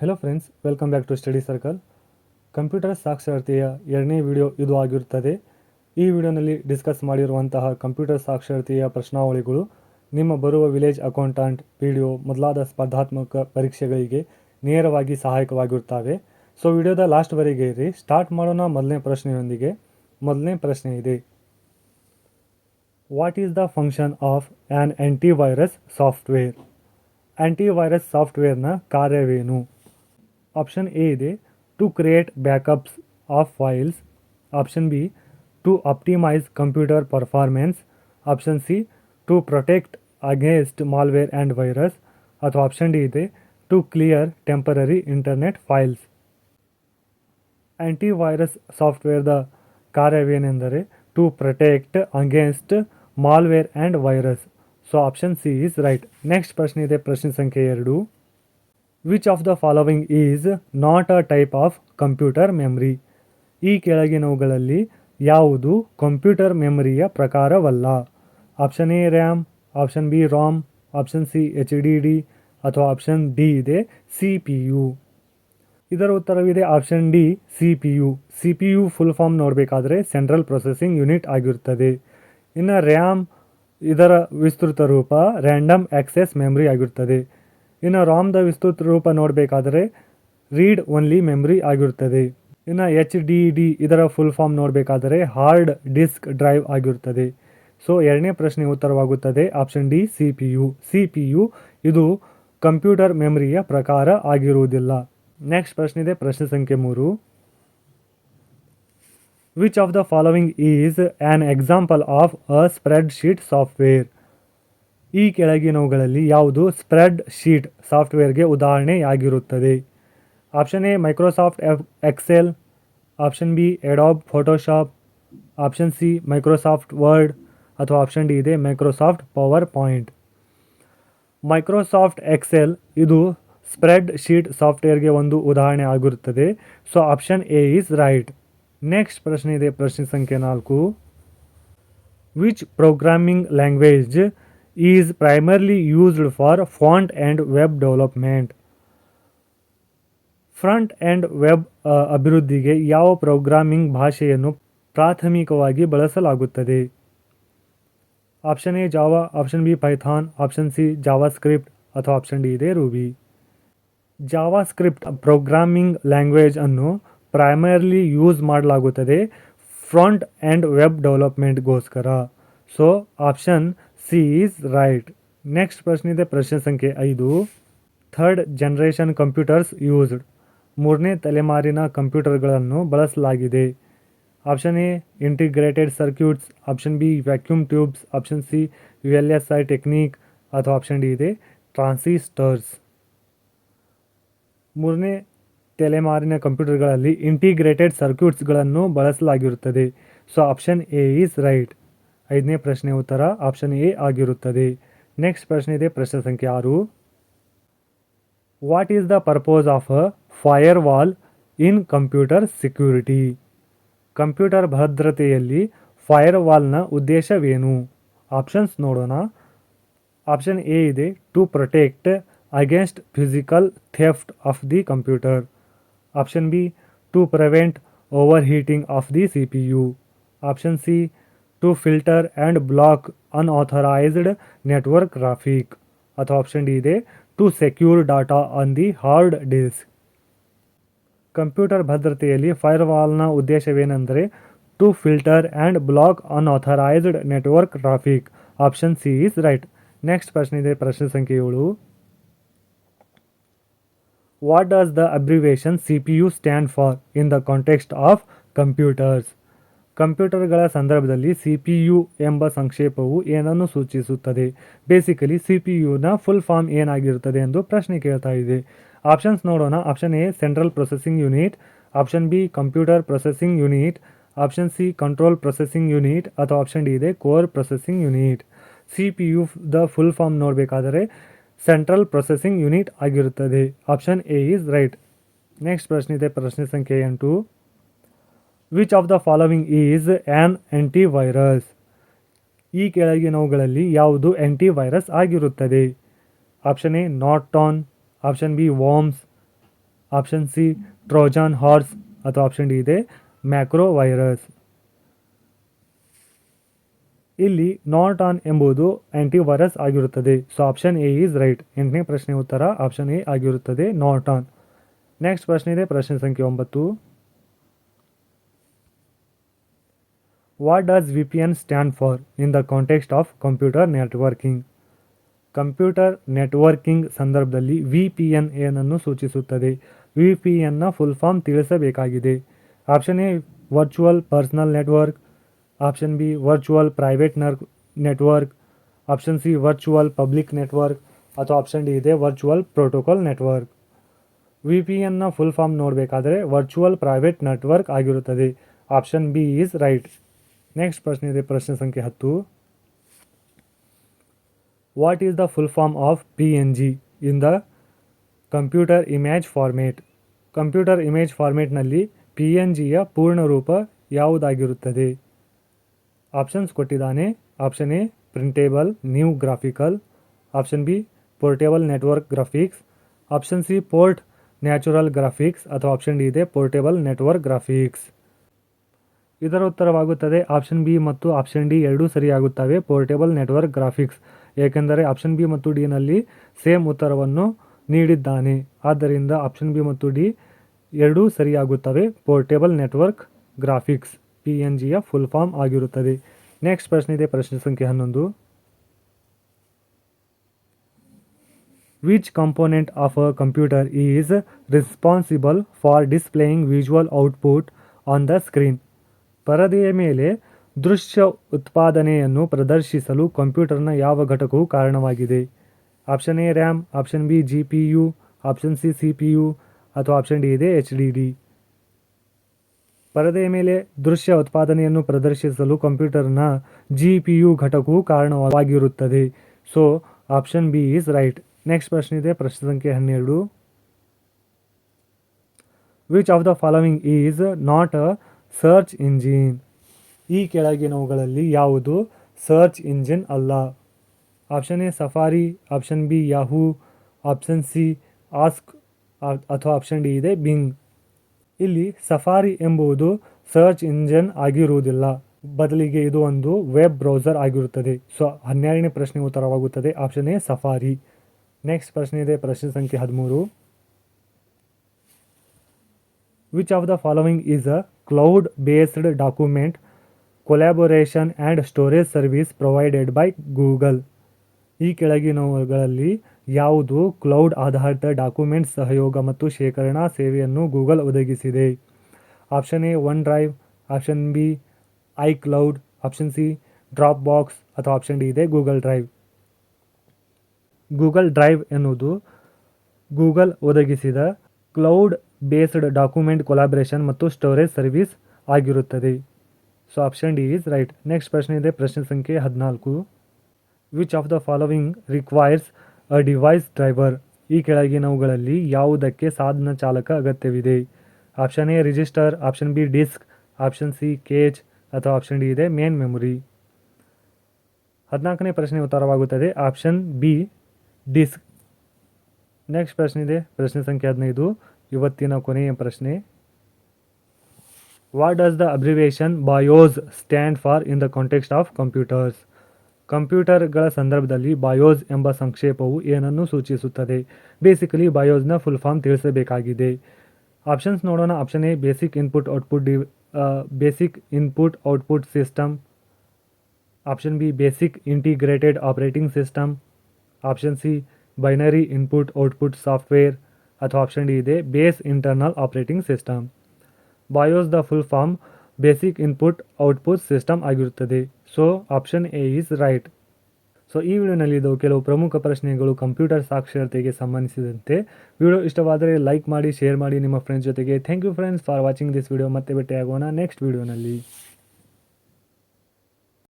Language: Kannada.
Hello friends welcome back to study circle computer ಸಾಕ್ಷರತೆಯ ಎರಡನೇ ವಿಡಿಯೋ ಇದು ಆಗಿರುತ್ತದೆ. ಈ ವಿಡಿಯೋನಲ್ಲಿ ಡಿಸ್ಕಸ್ ಮಾಡಿರುವಂತಹ ಕಂಪ್ಯೂಟರ್ ಸಾಕ್ಷರತೆಯ ಪ್ರಶ್ನಾವಳಿಗಳು, ನಿಮ್ಮ ಬರುವ village accountant P D O ಮೊದಲಾದ ಸ್ಪರ್ಧಾತ್ಮಕ ಪರೀಕ್ಷೆಗಳಿಗೆ ನೇರವಾಗಿ ಸಹಾಯಕವಾಗಿರುತ್ತವೆ. ಸೊ ವಿಡಿಯೋದ ಲಾಸ್ಟ್ವರೆಗೆ ಇರಿ. ಸ್ಟಾರ್ಟ್ ಮಾಡೋಣ ಮೊದಲನೇ ಪ್ರಶ್ನೆಯೊಂದಿಗೆ. ಮೊದಲನೇ ಪ್ರಶ್ನೆ ಇದೆ. What is the function of an antivirus software antivirus ಸಾಫ್ಟ್ವೇರ್ನ ಕಾರ್ಯವೇನು? ಆಪ್ಷನ್ ಎ ಇದೆ to create backups of files option B to optimise computer performance option C to protect against malware and virus ಅಥವಾ ಆಪ್ಷನ್ ಡಿ ಇದೆ to clear temporary internet files antivirus ಸಾಫ್ಟ್ವೇರ್ದ ಕಾರ್ಯವೇನೆಂದರೆ to protect against malware and virus so option C is right next ಪ್ರಶ್ನೆ ಇದೆ ಪ್ರಶ್ನೆ ಸಂಖ್ಯೆ ಎರಡು which of the following is not a type of computer memory ಈ ಕೆಳಗಿನವುಗಳಲ್ಲಿ ಯಾವುದು ಕಂಪ್ಯೂಟರ್ ಮೆಮರಿಯ ಪ್ರಕಾರವಲ್ಲ? Option A RAM option B ROM option C H D D ಅಥವಾ ಆಪ್ಷನ್ ಡಿ ಇದೆ ಸಿ ಪಿ ಯು ಇದರ ಉತ್ತರವಿದೆ option D C P U C P U full form ನೋಡಬೇಕಾದ್ರೆ ಸೆಂಟ್ರಲ್ ಪ್ರೊಸೆಸಿಂಗ್ ಯೂನಿಟ್ ಆಗಿರುತ್ತದೆ. ಇನ್ನು ರ್ಯಾಮ್ ಇದರ ವಿಸ್ತೃತ ರೂಪ ರ್ಯಾಂಡಮ್ ಆಕ್ಸೆಸ್ ಮೆಮ್ರಿ ಆಗಿರುತ್ತದೆ. ಇನ್ನು ರಾಮ್ದ ವಿಸ್ತೃತ ರೂಪ ನೋಡಬೇಕಾದರೆ ರೀಡ್ ಓನ್ಲಿ ಮೆಮ್ರಿ ಆಗಿರುತ್ತದೆ. ಇನ್ನು ಎಚ್ ಡಿ ಡಿ ಇದರ ಫುಲ್ ಫಾರ್ಮ್ ನೋಡಬೇಕಾದರೆ ಹಾರ್ಡ್ ಡಿಸ್ಕ್ ಡ್ರೈವ್ ಆಗಿರುತ್ತದೆ. ಸೊ, ಎರಡನೇ ಪ್ರಶ್ನೆ ಉತ್ತರವಾಗುತ್ತದೆ. Option D, C P U. C P U ಇದು ಕಂಪ್ಯೂಟರ್ ಮೆಮರಿಯ ಪ್ರಕಾರ ಆಗಿರುವುದಿಲ್ಲ. ನೆಕ್ಸ್ಟ್ ಪ್ರಶ್ನೆ ಇದೆ, ಪ್ರಶ್ನೆ ಸಂಖ್ಯೆ ಮೂರು. Which of the following is an example of a spreadsheet software ಈ ಕೆಳಗಿನವುಗಳಲ್ಲಿ ಯಾವುದು ಸ್ಪ್ರೆಡ್ ಶೀಟ್ ಸಾಫ್ಟ್ವೇರ್ಗೆ ಉದಾಹರಣೆಯಾಗಿರುತ್ತದೆ. Option A, Microsoft Excel. Option B Adobe Photoshop. Option C, Microsoft Word. ಅಥವಾ ಆಪ್ಷನ್ ಡಿ ಇದೆ, Microsoft PowerPoint Microsoft Excel ಇದು ಸ್ಪ್ರೆಡ್ ಶೀಟ್ ಸಾಫ್ಟ್ವೇರ್ಗೆ ಒಂದು ಉದಾಹರಣೆ ಆಗಿರುತ್ತದೆ so, option A is right. Next ಪ್ರಶ್ನೆ ಇದೆ, ಪ್ರಶ್ನೆ ಸಂಖ್ಯೆ ನಾಲ್ಕು. Which programming language is primarily used for font and web development. Front end web ಅಭಿವೃದ್ಧಿಗೆ ಯಾವ ಪ್ರೋಗ್ರಾಮಿಂಗ್ ಭಾಷೆಯನ್ನು ಪ್ರಾಥಮಿಕವಾಗಿ ಬಳಸಲಾಗುತ್ತದೆ? Option A Java option B Python option C JavaScript ಅಥವಾ ಆಪ್ಷನ್ ಡಿ ಇದೆ Ruby JavaScript programming language ಅನ್ನು ಪ್ರೈಮರ್ಲಿ ಯೂಸ್ ಮಾಡಲಾಗುತ್ತದೆ front and web ಡೆವಲಪ್ಮೆಂಟ್ಗೋಸ್ಕರ so option C is right. Next ಪ್ರಶ್ನೆ ಇದೆ, ಪ್ರಶ್ನೆ ಸಂಖ್ಯೆ ಐದು. Third generation computers used. ಮೂರನೇ ತಲೆಮಾರಿನ ಕಂಪ್ಯೂಟರ್ಗಳನ್ನು ಬಳಸಲಾಗಿದೆ. Option A integrated circuits option B vacuum tubes option C U L S I technique ಅಥವಾ ಆಪ್ಷನ್ ಡಿ ಇದೆ ಟ್ರಾನ್ಸಿಸ್ಟರ್ಸ್ ಮೂರನೇ ತಲೆಮಾರಿನ ಕಂಪ್ಯೂಟರ್ಗಳಲ್ಲಿ ಇಂಟಿಗ್ರೇಟೆಡ್ ಸರ್ಕ್ಯೂಟ್ಸ್ಗಳನ್ನು ಬಳಸಲಾಗಿರುತ್ತದೆ. So option A is right ಐದನೇ ಪ್ರಶ್ನೆ ಉತ್ತರ ಆಪ್ಷನ್ ಎ ಆಗಿರುತ್ತದೆ. ನೆಕ್ಸ್ಟ್ ಪ್ರಶ್ನೆ ಇದೆ, ಪ್ರಶ್ನೆ ಸಂಖ್ಯೆ ಆರು. What is the purpose of a firewall in computer security computer ಭದ್ರತೆಯಲ್ಲಿ ಫೈರ್ ವಾಲ್ನ ಉದ್ದೇಶವೇನು? ಆಪ್ಷನ್ಸ್ ನೋಡೋಣ. ಆಪ್ಷನ್ ಎ ಇದೆ to protect against physical theft of the computer option B to prevent overheating of the C P U option C to filter and block unauthorized network traffic. ಅಥವಾ ಆಪ್ಷನ್ ಡಿ ಇದೆ. To secure data on the hard disk computer ಭದ್ರತೆಯಲ್ಲಿ ಫೈರ್ವಾಲ್ನ ಉದ್ದೇಶವೇನೆಂದರೆ to filter and block unauthorised network traffic option C is right next ಪ್ರಶ್ನೆ ಇದೆ. ಪ್ರಶ್ನೆ ಸಂಖ್ಯೆ ಏಳು. What does the abbreviation C P U stand for in the context of computers ಕಂಪ್ಯೂಟರ್ಗಳ ಸಂದರ್ಭದಲ್ಲಿ ಸಿ ಪಿ ಯು ಎಂಬ ಸಂಕ್ಷೇಪವು ಏನನ್ನು ಸೂಚಿಸುತ್ತದೆ? ಬೇಸಿಕಲಿ ಸಿ ಪಿ ಯುನ ಫುಲ್ ಫಾರ್ಮ್ ಏನಾಗಿರುತ್ತದೆ ಎಂದು ಪ್ರಶ್ನೆ ಕೇಳ್ತಾ ಇದೆ. ಆಪ್ಷನ್ಸ್ ನೋಡೋಣ. Option A central processing unit option B computer processing unit option C control processing unit ಅಥವಾ ಆಪ್ಷನ್ ಡಿ ಇದೆ core processing unit C P U the full form ನೋಡಬೇಕಾದರೆ ಸೆಂಟ್ರಲ್ ಪ್ರೊಸೆಸಿಂಗ್ ಯೂನಿಟ್ ಆಗಿರುತ್ತದೆ. Option A is right next ಪ್ರಶ್ನೆ ಇದೆ. ಪ್ರಶ್ನೆ ಸಂಖ್ಯೆ ಎಂಟು. Which of the following is an antivirus ಈ ಕೆಳಗಿನವುಗಳಲ್ಲಿ ಯಾವುದು ಆ್ಯಂಟಿವೈರಸ್ ಆಗಿರುತ್ತದೆ? Option A Norton option B worms option C Trojan horse ಅಥವಾ ಆಪ್ಷನ್ ಡಿ ಇದೆ ಮ್ಯಾಕ್ರೋ ವೈರಸ್ ಇಲ್ಲಿ ನಾಟ್ ಆನ್ ಎಂಬುದು ಆಂಟಿವೈರಸ್ ಆಗಿರುತ್ತದೆ. So option A is right ಎಂಟನೇ ಪ್ರಶ್ನೆ ಉತ್ತರ ಆಪ್ಷನ್ ಎ ಆಗಿರುತ್ತದೆ ನಾಟ್ ಆನ್ ನೆಕ್ಸ್ಟ್ ಪ್ರಶ್ನೆ ಇದೆ, ಪ್ರಶ್ನೆ ಸಂಖ್ಯೆ ಒಂಬತ್ತು. What does V P N stand for in the computer of computer networking ಸಂದರ್ಭದಲ್ಲಿ ವಿ ಪಿ ಎನ್ ಏನನ್ನು ಸೂಚಿಸುತ್ತದೆ? ವಿ ಪಿ ಎನ್ನ full form ತಿಳಿಸಬೇಕಾಗಿದೆ. Option A virtual personal network option B virtual private ನರ್ network option C virtual public network ಅಥವಾ ಆಪ್ಷನ್ ಡಿ ಇದೆ virtual protocol network V P ಎನ್ನ ಫುಲ್ ಫಾರ್ಮ್ ನೋಡಬೇಕಾದರೆ ವರ್ಚುವಲ್ ಪ್ರೈವೇಟ್ ನೆಟ್ವರ್ಕ್ ಆಗಿರುತ್ತದೆ. Option B is right next ಪ್ರಶ್ನೆ ಇದೆ ಪ್ರಶ್ನೆ ಸಂಖ್ಯೆ ಹತ್ತು what is the full form of P N G in the computer image format computer image ಫಾರ್ಮೇಟ್ನಲ್ಲಿ P N ಜಿಯ ಪೂರ್ಣ ರೂಪ ಯಾವುದಾಗಿರುತ್ತದೆ? ಆಪ್ಷನ್ಸ್ ಕೊಟ್ಟಿದ್ದಾನೆ. Option A printable new graphical option B portable network graphics option C port natural graphics ಅಥವಾ ಆಪ್ಷನ್ ಡಿ ಇದೆ ಪೋರ್ಟೇಬಲ್ ನೆಟ್ವರ್ಕ್ ಗ್ರಾಫಿಕ್ಸ್ ಇದರ ಉತ್ತರವಾಗುತ್ತದೆ ಆಪ್ಷನ್ ಬಿ ಮತ್ತು ಆಪ್ಷನ್ ಡಿ ಎರಡೂ ಸರಿಯಾಗುತ್ತವೆ. Portable network graphics. ಏಕೆಂದರೆ ಆಪ್ಷನ್ ಬಿ ಮತ್ತು ಡಿನಲ್ಲಿ ಸೇಮ್ ಉತ್ತರವನ್ನು ನೀಡಿದ್ದಾನೆ. ಆದ್ದರಿಂದ ಆಪ್ಷನ್ ಬಿ ಮತ್ತು ಡಿ ಎರಡೂ ಸರಿಯಾಗುತ್ತವೆ. Portable network graphics. P N ಜಿಯ full form ಆಗಿರುತ್ತದೆ. ನೆಕ್ಸ್ಟ್ ಪ್ರಶ್ನೆ ಇದೆ. ಪ್ರಶ್ನೆ ಸಂಖ್ಯೆ ಹನ್ನೊಂದು. Which component of a computer is responsible for displaying visual output on the screen ಪರದೆಯ ಮೇಲೆ ದೃಶ್ಯ ಉತ್ಪಾದನೆಯನ್ನು ಪ್ರದರ್ಶಿಸಲು ಕಂಪ್ಯೂಟರ್ನ ಯಾವ ಘಟಕವು ಕಾರಣವಾಗಿದೆ. Option A RAM, option B G P U option C C P U ಅಥವಾ ಆಪ್ಷನ್ ಡಿ ಇದೆ ಎಚ್ ಡಿ ಡಿ. ಪರದೆಯ ಮೇಲೆ ದೃಶ್ಯ ಉತ್ಪಾದನೆಯನ್ನು ಪ್ರದರ್ಶಿಸಲು ಕಂಪ್ಯೂಟರ್ನ ಜಿ ಪಿ ಯು ಘಟಕವು ಕಾರಣವಾಗಿರುತ್ತದೆ. So option B is right next ಪ್ರಶ್ನೆ ಇದೆ, ಪ್ರಶ್ನೆ ಸಂಖ್ಯೆ ಹನ್ನೆರಡು. Which of the following is not a search engine ಈ ಕೆಳಗಿನವುಗಳಲ್ಲಿ ಯಾವುದು? ಸರ್ಚ್ ಇಂಜಿನ್ ಅಲ್ಲ. Option A Safari option B Yahoo option C Ask ಅಥವಾ ಆಪ್ಷನ್ ಡಿ ಇದೆ ಬಿಂಗ್ ಇಲ್ಲಿ ಸಫಾರಿ ಎಂಬುದು ಸರ್ಚ್ ಇಂಜಿನ್ ಆಗಿರುವುದಿಲ್ಲ. ಬದಲಿಗೆ ಇದು ಒಂದು ವೆಬ್ ಬ್ರೌಸರ್ ಆಗಿರುತ್ತದೆ. ಸೊ ಹನ್ನೆರಡನೇ ಪ್ರಶ್ನೆ ಉತ್ತರವಾಗುತ್ತದೆ. ಆಪ್ಷನ್ ಎ ಸಫಾರಿ ನೆಕ್ಸ್ಟ್ ಪ್ರಶ್ನೆ ಇದೆ, ಪ್ರಶ್ನೆ ಸಂಖ್ಯೆ ಹದಿಮೂರು. Which of the following is a cloud based document collaboration and storage service provided by Google ಈ ಕೆಳಗಿನವುಗಳಲ್ಲಿ ಯಾವುದು ಕ್ಲೌಡ್ ಆಧಾರಿತ ಡಾಕ್ಯುಮೆಂಟ್ ಸಹಯೋಗ ಮತ್ತು ಶೇಖರಣಾ ಸೇವೆಯನ್ನು ಗೂಗಲ್ ಒದಗಿಸಿದೆ? Option A one drive option B I cloud option C drop box ಅಥವಾ ಆಪ್ಷನ್ ಡಿ ಇದೆ ಗೂಗಲ್ ಡ್ರೈವ್ ಗೂಗಲ್ ಡ್ರೈವ್ ಎನ್ನುವುದು ಗೂಗಲ್ ಒದಗಿಸಿದ ಕ್ಲೌಡ್ ಬೇಸ್ಡ್ ಡಾಕ್ಯುಮೆಂಟ್ ಕೊಲಾಬ್ರೇಷನ್ ಮತ್ತು ಸ್ಟೋರೇಜ್ ಸರ್ವಿಸ್ ಆಗಿರುತ್ತದೆ. So option D is right next ಪ್ರಶ್ನೆ ಇದೆ, ಪ್ರಶ್ನೆ ಸಂಖ್ಯೆ ಹದಿನಾಲ್ಕು. Which of the following requires a device driver ಈ ಕೆಳಗಿನವುಗಳಲ್ಲಿ ಯಾವುದಕ್ಕೆ ಸಾಧನ ಚಾಲಕ ಅಗತ್ಯವಿದೆ? Option A register option B disk option C cache ಅಥವಾ ಆಪ್ಷನ್ ಡಿ ಇದೆ ಮೇನ್ ಮೆಮೊರಿ ಹದಿನಾಲ್ಕನೇ ಪ್ರಶ್ನೆ ಉತ್ತರವಾಗುತ್ತದೆ. ಆಪ್ಷನ್ ಬಿ ಡಿಸ್ಕ್ ನೆಕ್ಸ್ಟ್ ಪ್ರಶ್ನೆ ಇದೆ, ಪ್ರಶ್ನೆ ಸಂಖ್ಯೆ ಹದಿನೈದು. ಇವತ್ತಿನ ಕೊನೆಯ ಪ್ರಶ್ನೆ. What does the abbreviation BIOS stand for in the context of computers ಕಂಪ್ಯೂಟರ್ಗಳ ಸಂದರ್ಭದಲ್ಲಿ ಬಯೋಸ್ ಎಂಬ ಸಂಕ್ಷೇಪವು ಏನನ್ನು ಸೂಚಿಸುತ್ತದೆ? ಬೇಸಿಕಲಿ ಬಾಯೋಸ್ನ ಫುಲ್ ಫಾರ್ಮ್ ತಿಳಿಸಬೇಕಾಗಿದೆ. ಆಪ್ಷನ್ಸ್ ನೋಡೋಣ. Option A basic input output D basic input output system option B basic integrated operating system option C binary input output software ಅಥವಾ ಆಪ್ಷನ್ ಡಿ ಇದೆ base internal operating system BIOS the full form basic input output system ಆಗಿರುತ್ತದೆ. So option A is right so ಈ ವಿಡಿಯೋನಲ್ಲಿ ಇದು ಕೆಲವು ಪ್ರಮುಖ ಪ್ರಶ್ನೆಗಳು ಕಂಪ್ಯೂಟರ್ ಸಾಕ್ಷರತೆಗೆ ಸಂಬಂಧಿಸಿದಂತೆ. ವಿಡಿಯೋ ಇಷ್ಟವಾದರೆ ಲೈಕ್ ಮಾಡಿ ಶೇರ್ ಮಾಡಿ ನಿಮ್ಮ ಫ್ರೆಂಡ್ಸ್ ಜೊತೆಗೆ. Thank you friends for watching this video ಮತ್ತೆ ಭೇಟಿಯಾಗೋಣ ನೆಕ್ಸ್ಟ್ ವಿಡಿಯೋನಲ್ಲಿ